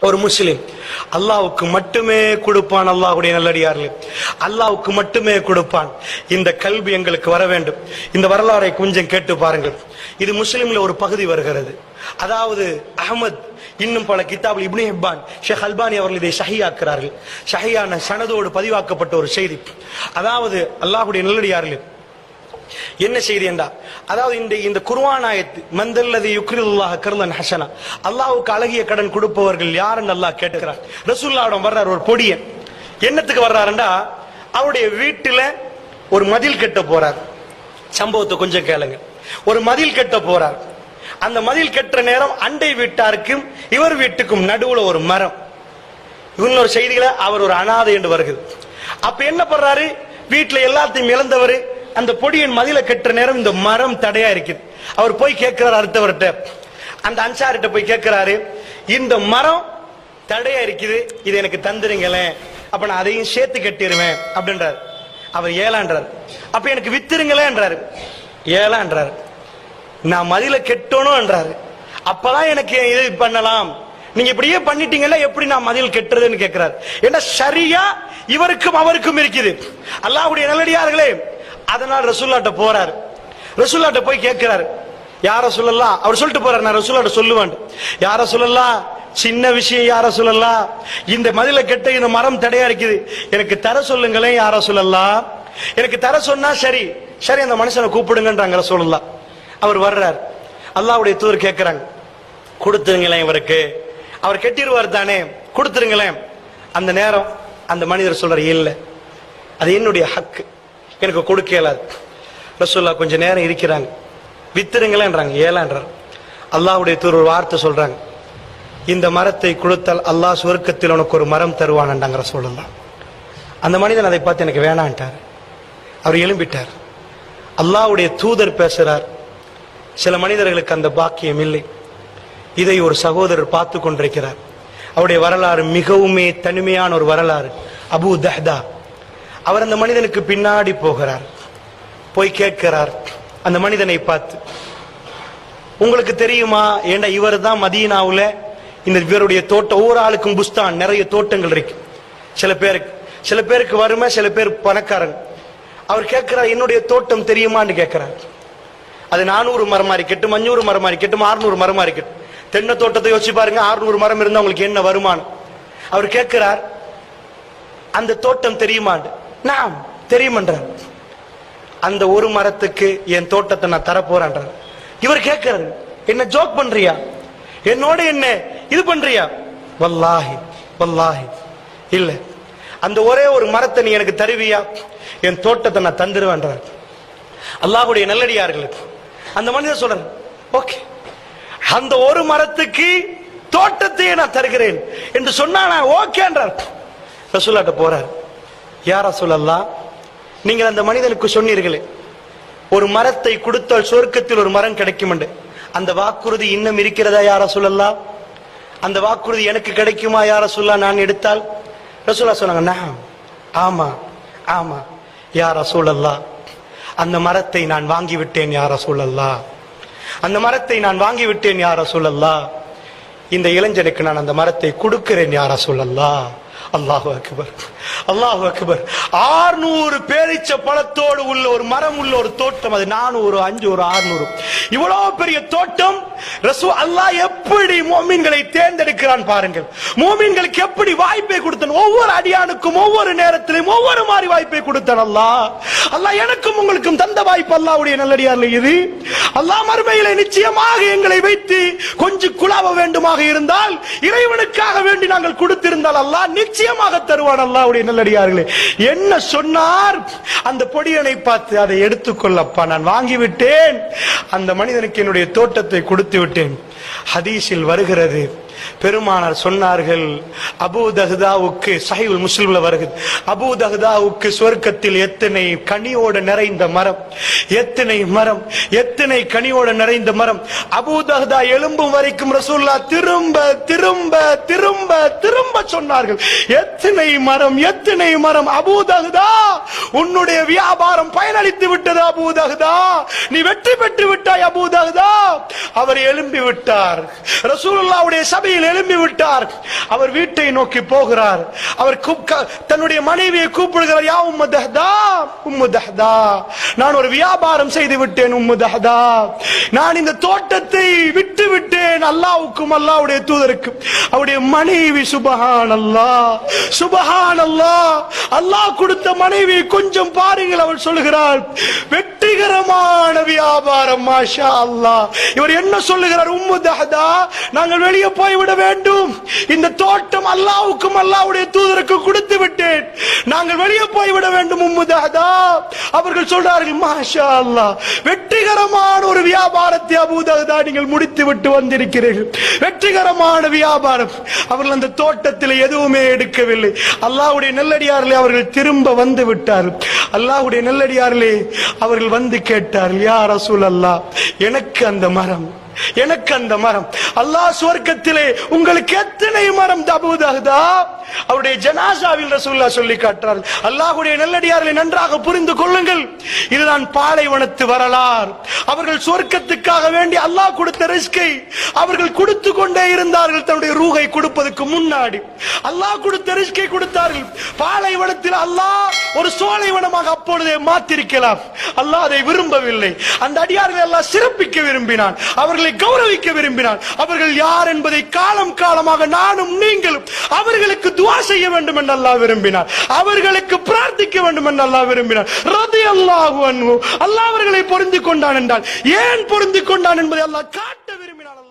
ஒரு முஸ்லிம் அல்லாவுக்கு மட்டுமே கொடுப்பான் அல்லாஹுடைய நல்லடியார்களே. அல்லாவுக்கு மட்டுமே கொடுப்பான். இந்த கல்வி எங்களுக்கு வர வேண்டும். இந்த வரலாறை கொஞ்சம் கேட்டு பாருங்கள். இது முஸ்லிம்ல ஒரு பகுதி வருகிறது. அதாவது அகமது இன்னும் பல கிதாபில் இப்னு ஹிப்பான் ஷேக் அல்பானி அவர்கள் இதை ஷஹியாக்கிறார்கள். ஷஹியான சனதோடு பதிவாக்கப்பட்ட ஒரு செய்தி. அதாவது அல்லாஹுடைய நல்லடியார்கள் என்ன செய்தி என்றா அதாவது இந்த இந்த குர்ஆன் ஆயத்து மந்தல்லதி யுக்ரில்லாஹ் கர்லன் ஹசனா அல்லாஹ்வுக்கு அழகிய கடன் கொடுப்பவர்கள் யாருன்னு அல்லாஹ் கேட்கிறார் ரசூல்லாவிடம் வர்றார் ஒரு பொடியன். என்னத்துக்கு வர்றாருண்டா? அவருடைய வீட்டுல ஒரு மதில் கட்ட போறார். சம்பவத்தை கொஞ்சம் கேளுங்க. ஒரு மதில் கட்ட போறார். அந்த மதில் கட்டுற நேரம் அண்டை வீட்டாருக்கும் இவர் வீட்டுக்கும் நடுவுல ஒரு மரம். இன்னொரு செய்திகளை அவர் ஒரு அனாதை என்று வருகிறது. அப்ப என்ன பண்றாரு? வீட்டுல எல்லாத்தையும் இழந்தவர் அந்த பொடியின் மதில கட்டுற நேரம் இந்த மரம் தடையா இருக்குது. அவர் போய் கேட்கிறார் அடுத்தவர்கிட்ட. அந்த அன்சார்கிட்ட போய் கேட்கிறாரு இந்த மரம் தடையா இருக்குது இது எனக்கு தந்துருங்களேன் அப்ப நான் அதையும் சேர்த்து கட்டிடுவேன் அப்படின்றார். அவர் ஏழான்றார். அப்ப எனக்கு வித்துருங்களேன்றாரு ஏழான்றார். நான் மதில கெட்டணும் என்றார். அப்பதான் எனக்கு இது பண்ணலாம். நீங்க இப்படியே பண்ணிட்டீங்கன்னா எப்படி நான் மதில் கெட்டுறதுன்னு கேட்கிறார். ஏன்னா சரியா இவருக்கும் அவருக்கும் இருக்குது. அல்லாவுடைய நல்லடியார்களே அதனால் ரசூல்லாட்ட போறாரு. ரசூல்லாட்ட போய் கேட்கிறாரு. யார சொல்லலாம் அவர் சொல்லிட்டு போறாரு நான் ரசூல்லாட்ட சொல்லுவேன். யார சொல்லலாம் சின்ன விஷயம் யார சொல்லலாம் இந்த மதில கெட்ட இந்த மரம் தடையா இருக்குது. எனக்கு தர சொல்லுங்களேன் யார சொல்லலாம் எனக்கு தர சொன்னா சரி. சரி அந்த மனுஷனை கூப்பிடுங்கன்றாங்க சொல்லலாம் அவர் வர்றார். அல்லாவுடைய தூர் கேட்கிறாங்க. கொடுத்துருங்களேன் இவருக்கு. அவர் கெட்டிடுவார் தானே. கொடுத்துருங்களேன். அந்த நேரம் அந்த மனிதர் சொல்றாரு இல்ல. அது என்னுடைய ஹக்கு. எனக்கு கொடுக்க இயலாது ரசூல்லா கொஞ்சம் நேரம் இருக்கிறாங்க. வித்துருங்களேன்றாங்க ஏலான்றார் அல்லாவுடைய தூர் ஒரு வார்த்தை சொல்றாங்க. இந்த மரத்தை கொடுத்தால் அல்லாஹ் சுவர்க்கத்தில் உனக்கு ஒரு மரம் தருவான்டாங்க ரசூலுல்லாஹ். அந்த மனிதன் அதை பார்த்து எனக்கு வேணான்ட்டார் அவர் எழும்பிட்டார். அல்லாஹ்வுடைய தூதர் பேசுகிறார் சில மனிதர்களுக்கு அந்த பாக்கியம் இல்லை. இதை ஒரு சகோதரர் பார்த்து கொண்டிருக்கிறார். அவருடைய வரலாறு மிகவுமே தனிமையான ஒரு வரலாறு. அபு தஹ்தா அவர் அந்த மனிதனுக்கு பின்னாடி போகிறார். போய் கேட்கிறார். அந்த மனிதனை பார்த்து உங்களுக்கு தெரியுமா? ஏண்டா இவர் தான் மதீனாவுல இந்த இவருடைய தோட்டம் ஒவ்வொரு ஆளுக்கும் புஸ்தான் நிறைய தோட்டங்கள் இருக்கு. சில பேருக்கு சில பேருக்கு வறுமை சில பேர் பணக்காரன் அவர் கேட்கிறார் என்னுடைய தோட்டம் தெரியுமான்னு கேட்கிறார். அது நானூறு மரமா இருக்கட்டும் அஞ்சூறு மரமா இருக்கட்டும் ஆறுநூறு மரமா இருக்கட்டும் தென்னை தோட்டத்தை யோசிச்சு பாருங்க ஆறுநூறு மரம் இருந்தா உங்களுக்கு என்ன வருமானம்? அவர் கேட்கிறார் அந்த தோட்டம் தெரியுமாண்டு நான் தெரியுமன்றார். அந்த ஒரு மரத்துக்கு என் தோட்டத்தை நான் தரப்போறேன்றார். இவர் கேட்கிறாரு என்ன ஜோக் பண்றியா? என்னோட என்ன இது பண்றியா? வல்லாஹி வல்லாஹி. இல்ல அந்த ஒரே ஒரு மரத்தை நீ எனக்கு தருவியா? என் தோட்டத்தை நான் தந்துருவேன்றார். அல்லாஹுடைய நல்லடியார்களுக்கு அந்த மனிதன் சொல்றாரு ஓகே அந்த ஒரு மரத்துக்கு தோட்டத்தையே நான் தருகிறேன். என்று சொன்னா நான் ஓகேன்றார் ரசூலாட்ட போறார். யாரா சொல்லலாம் நீங்கள் அந்த மனிதனுக்கு சொன்னீர்களே ஒரு மரத்தை கொடுத்தால் சொர்க்கத்தில் ஒரு மரம் கிடைக்கும் என்று அந்த வாக்குறுதி இன்னும் இருக்கிறதா யார சொல்லலாம் அந்த வாக்குறுதி எனக்கு கிடைக்குமா யார சொல்ல நான் எடுத்தால்? ரசூலா சொன்னாங்க ஆமா ஆமா யார சூழல்லா அந்த மரத்தை நான் வாங்கிவிட்டேன் யார சூழல்லா அந்த மரத்தை நான் வாங்கி விட்டேன் யார சூழல்லா இந்த இளைஞனுக்கு நான் அந்த மரத்தை கொடுக்கிறேன் யார சூழல்லா அல்லாஹு அக்பர். அல்லாஹு அக்பர். ஆறுநூறு பேரிச்ச பழத்தோடு உள்ள ஒரு மரம் உள்ள ஒரு தோட்டம் அது நானூறு அஞ்சு ஒரு ஆறுநூறு. இவ்வளவு பெரிய தோட்டம் ரசூ அல்லாஹ் எப்படி மோமீன்களை தேர்ந்தெடுக்கிறான் பாருங்கள். மோமீன்களுக்கு எப்படி வாய்ப்பை கொடுத்தான்? ஒவ்வொரு அடியானுக்கும் ஒவ்வொரு நேரத்திலும் ஒவ்வொரு மாதிரி வாய்ப்பை கொடுத்தான் அல்லாஹ். அல்லாஹ் எனக்கும் உங்களுக்கும் தந்த வாய்ப்பு அல்லாஹ்வுடைய நல்லடியார்ல இது. அல்லாஹ் மறுமையில நிச்சயமாக எங்களை வைத்து கொஞ்சம் குழாவ வேண்டுமாக இருந்தால் இறைவனுக்காக வேண்டி நாங்கள் கொடுத்திருந்தால் அல்லாஹ் நிச்சயமாக தருவான் அல்லாவுடைய நல்லடியார்களே. என்ன சொன்னார்? அந்த பொடியனை பார்த்து அதை எடுத்துக்கொள்ளப்பா நான் வாங்கிவிட்டேன். அந்த மனிதனுக்கு என்னுடைய தோட்டத்தை கொடுத்து விட்டேன். ஹதீஸில் வருகிறது பெருமானார் சொன்னார்கள் அபூ தஹ்தாவுக்கு சஹீல் முஸ்லிம்ல வருகிறது அபூ தஹ்தாவுக்கு சொர்க்கத்தில் எத்தனை கனியோடு நிறைந்த மரம் எத்தனை மரம் எத்தனை கனியோடு நிறைந்த மரம்? அபூ தஹ்தா எழும்பும் வரைக்கும் ரசூல்லா திரும்ப திரும்ப திரும்ப திரும்ப சொன்னார்கள் எத்தனை மரம் எத்தனை மரம்? அபூ தஹ்தா உன்னுடைய வியாபாரம் பயனளித்து விட்டது அபூ தஹ்தா. நீ வெற்றி பெற்று விட்டாய் அபூ தஹ்தா. அவர் எழும்பி விட்டார். ரசூலுல்லாவுடைய சபையில் எழும்பி விட்டார் அவர் வீட்டை நோக்கி போகிறார். அவர் தன்னுடைய மனைவியை கூப்பிடுகிறார் யா உம்மு தஹ்தா உம்மு தஹ்தா நான் ஒரு வியாபாரம் செய்து விட்டேன் உம்மு தஹ்தா. நான் இந்த தோட்டத்தை விட்டு விட்டேன் அல்லாவுக்கும் அல்லாவுடைய தூதருக்கும் அவருடைய மனைவி சுபஹான் அல்லா சுபஹான் அல்லா அல்லாஹ் கொடுத்த மனைவி கொஞ்சம் பாருங்கள் அவர் சொல்கிறார் வெட்ட வெற்றிகரமான வியாபாரம் மாஷா அல்லா இவர் என்ன சொல்லுகிறார்? உம்மு தஹதா நாங்கள் வெளியே போய்விட வேண்டும். இந்த தோட்டம் அல்லாவுக்கும் அல்லாவுடைய தூதருக்கு கொடுத்து விட்டேன். நாங்கள் வெளியே போய்விட வேண்டும் உம்மு தஹதா. அவர்கள் சொல்றார்கள் மாஷா அல்லா வெற்றிகரமான ஒரு வியாபாரத்தை அபூ தஹதா நீங்கள் முடித்து விட்டு வந்திருக்கிறீர்கள். வெற்றிகரமான வியாபாரம். அவர்கள் அந்த தோட்டத்தில் எதுவுமே எடுக்கவில்லை. அல்லாவுடைய நெல்லடியாரிலே அவர்கள் திரும்ப வந்து விட்டார்கள். அல்லாவுடைய நெல்லடியாரிலே அவர்கள் வந்து கேட்டார்கள் யா ரசூல் அல்லா எனக்கு அந்த மரம் எனக்கு அந்த மரம். அல்லாஹ் சுவர்க்கத்திலே உங்களுக்கு எத்தனை மரம் தபுதாகுதா? அவருடைய ஜனாசாவில் ரசூல்லா சொல்லி காட்டுறார். அல்லாஹுடைய நல்லடியார்களை நன்றாக புரிந்து கொள்ளுங்கள். இதுதான் பாலைவனத்து வரலாறு. அவர்கள் சொர்க்கத்துக்காக வேண்டி அல்லாஹ் கொடுத்த ரிஸ்கை அவர்கள் கொடுத்து கொண்டே இருந்தார்கள். தன்னுடைய ரூகை கொடுப்பதற்கு முன்னாடி. அல்லாஹ் கொடுத்த ரிஸ்கை கொடுத்தார்கள். பாலைவனத்தில் அல்லாஹ் ஒரு சோலைவனமாக அப்பொழுதே மாத்திருக்கலாம். அல்லாஹ் அதை விரும்பவில்லை. அந்த அடியார்களை எல்லாம் சிறப்பிக்க விரும்பினான். அவர்கள் கௌரவிக்க விரும்பினார் அவர்கள் யார் என்பதை காலம் காலமாக நானும் நீங்களும் அவர்களுக்கு துவா செய்ய வேண்டும் என்று அல்லாஹ் விரும்பினார். அவர்களுக்கு பிரார்த்திக்க வேண்டும் என்று அல்லாஹ் விரும்பினார். ரதி அல்லாஹு அல்லாஹ் அவர்களை பொருந்திக் கொண்டான் என்றால் ஏன் பொருந்து கொண்டான் என்பதை அல்லாஹ் காட்ட விரும்பினார்